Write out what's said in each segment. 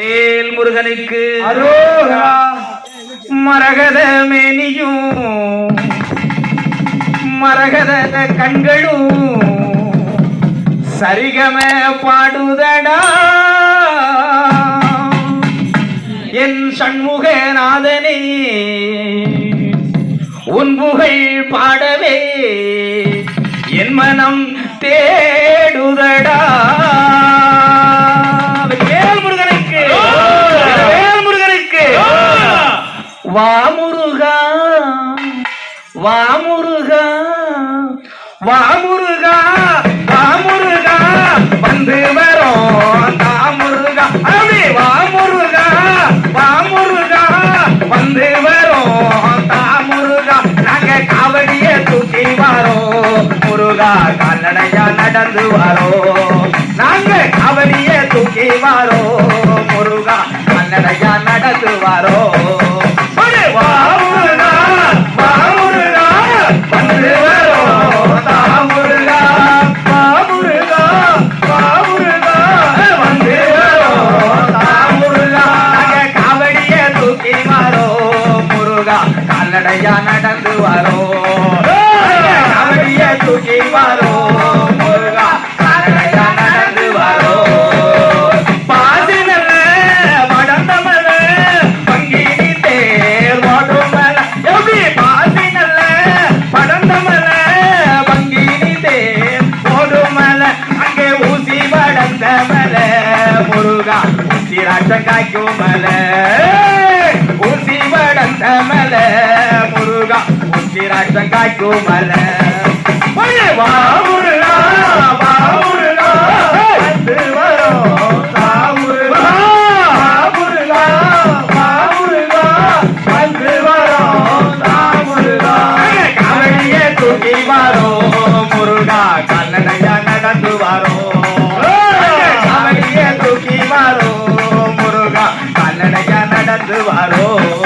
வேல் முருகனுக்கு மரகத மேனியும் மரகத கண்களும் சரிகம பாடுதடா. என் சண்முகநாதனே உன் புகழ் பாடவே என் மனம் தேடுதடா. வாமுருகா வாமுருகா வாமுருகா வாமுருகா வந்து வரோம் தாமுருகா அடி வாமுருகா வாமுருகா வந்து வரோம் தாமுருகா நாங்க காவடிய தூக்கி வரோம் முருகா கால்நடையா நடந்து வரோம். நாங்க காவடிய தூக்கி வரோம் முருகா கால்நடையா நடந்து வரோம். கால்நடையா நடந்து வரோம் நம்முடைய தூக்கி வரோம் முருகா கால்நடையா நடந்து வரோம் பாசி நல்ல வடந்த மல பங்கினி தேர் ஓடும் மல எப்படி பாசி நல்ல வடந்த மல பங்கினி தேர் ஓடும் மல அங்கே ஊசி வடந்த மல முருகா மலை ஊசி வடந்த மலை ராட்சம் காய்க்கும் மலை வா உருளா வா உருளா வந்து வரோம் நடந்து வாரோ.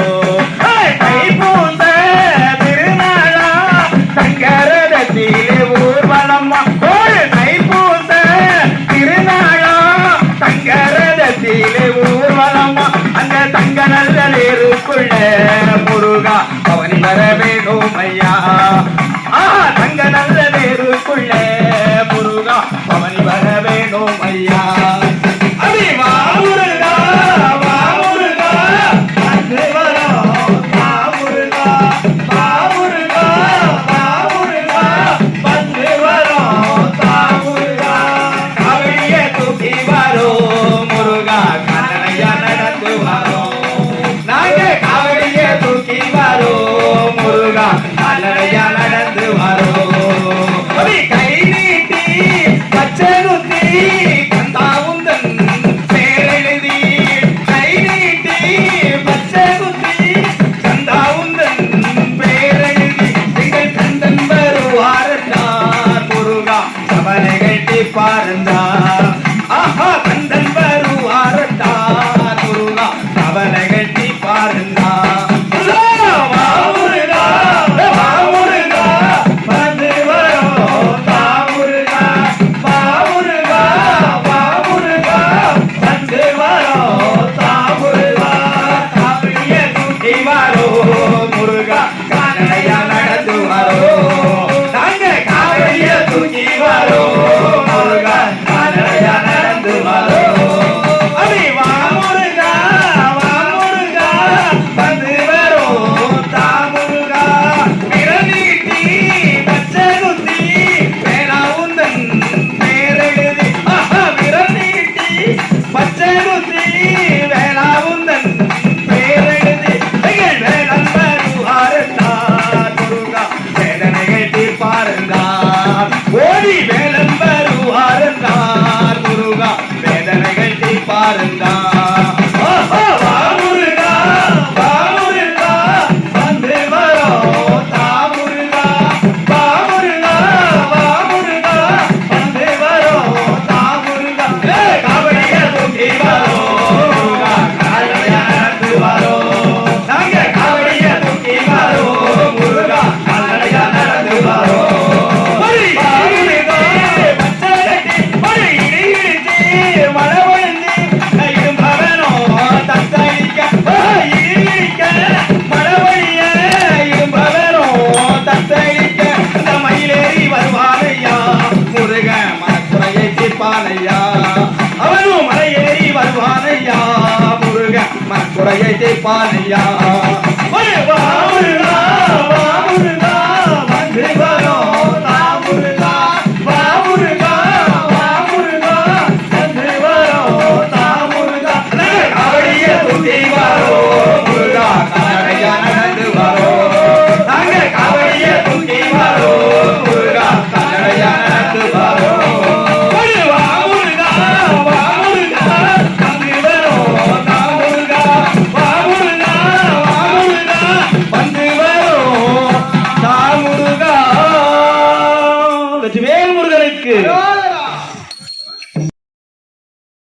Yeah. பாருந்தான் குறையை தீர்ப்பான் ஐயா.